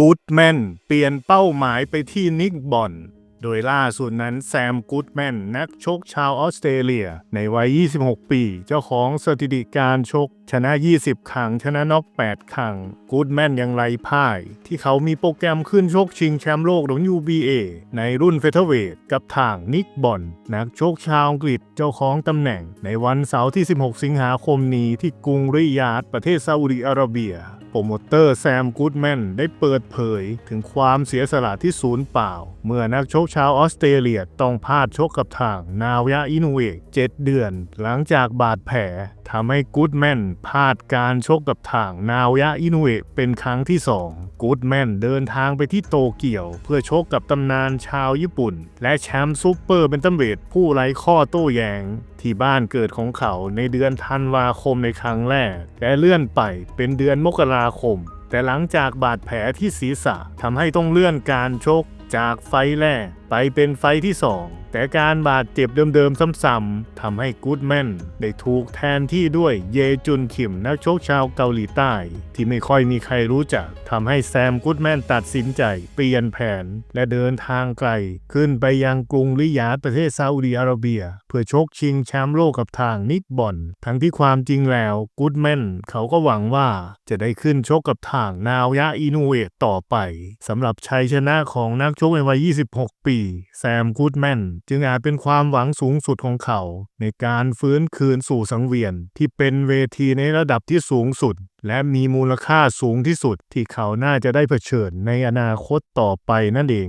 กูดแมนเปลี่ยนเป้าหมายไปที่นิกบอน โดยล่าสุดนั้นแซมกูดแมนนักชกชาวออสเตรเลีย ในวัย 26 ปี เจ้าของสถิติการชก ชนะ 20 ครั้ง ชนะน็อก 8 ครั้ง กูดแมนยังไรพ่าย ที่เขามีโปรแกรมขึ้นชกชิงแชมป์โลก WBA ในรุ่นเฟเธอร์เวทกับทางนิกบอน นักชกชาวอังกฤษเจ้าของตำแหน่ง ในวันเสาร์ที่ 16 สิงหาคมนี้ที่กรุงริยาดประเทศซาอุดิอาระเบีย ปรโมเตอร์แซมกูดแมนได้เปิดเผยถึงความเสียสละที่ศูนย์เปล่า เมื่อนักชกชาวออสเตรเลียต้องพลาดชกกับทางนาวยาอินูเอก7เดือน หลังจากบาดแผล ทำให้กูดแมนพลาดการชกกับทางนาวยะอินูเอกเป็นครั้งที่ 2 กูดแมนเดินทางไปที่โตเกียว เพื่อชกกับตำนานชาวญี่ปุ่น และแชมป์ซูเปอร์เบนตัมเวทผู้ไร้ข้อโต้แย้ง ที่บ้านเกิดของเขาในเดือนธันวาคมในครั้งแรก และเลื่อนไปเป็นเดือนมกราคม แต่หลังจากบาดแผลที่ศีรษะทำให้ต้องเลื่อนการชกจากไฟล์แรกไปเป็นไฟที่ 2 แต่การบาดเจ็บเดิมๆซ้ำๆทำให้กูดแมนได้ถูกแทนที่ด้วยเยจุนคิมนักชกชาวเกาหลีใต้ ที่ไม่ค่อยมีใครรู้จักทำให้แซมกูดแมนตัดสินใจ เปลี่ยนแผน และเดินทางไกล ขึ้นไปยังกรุงริยาดประเทศซาอุดิอาระเบีย เพื่อชกชิงแชมป์โลกกับทางนิกบอน ทั้งที่ความจริงแล้วกูดแมนเขาก็หวังว่าจะได้ขึ้นชกกับทางนาวยะอินูเวตต่อไปสำหรับชัยชนะของนักชกในวัย 26 ปีแซมกูดแมนจึงอาจเป็นความหวังสูงสุดของเขา ในการฟื้นคืนสู่สังเวียนที่เป็นเวทีในระดับที่สูงสุด และมีมูลค่าสูงที่สุดที่เขาน่าจะได้เผชิญในอนาคตต่อไปนั่นเอง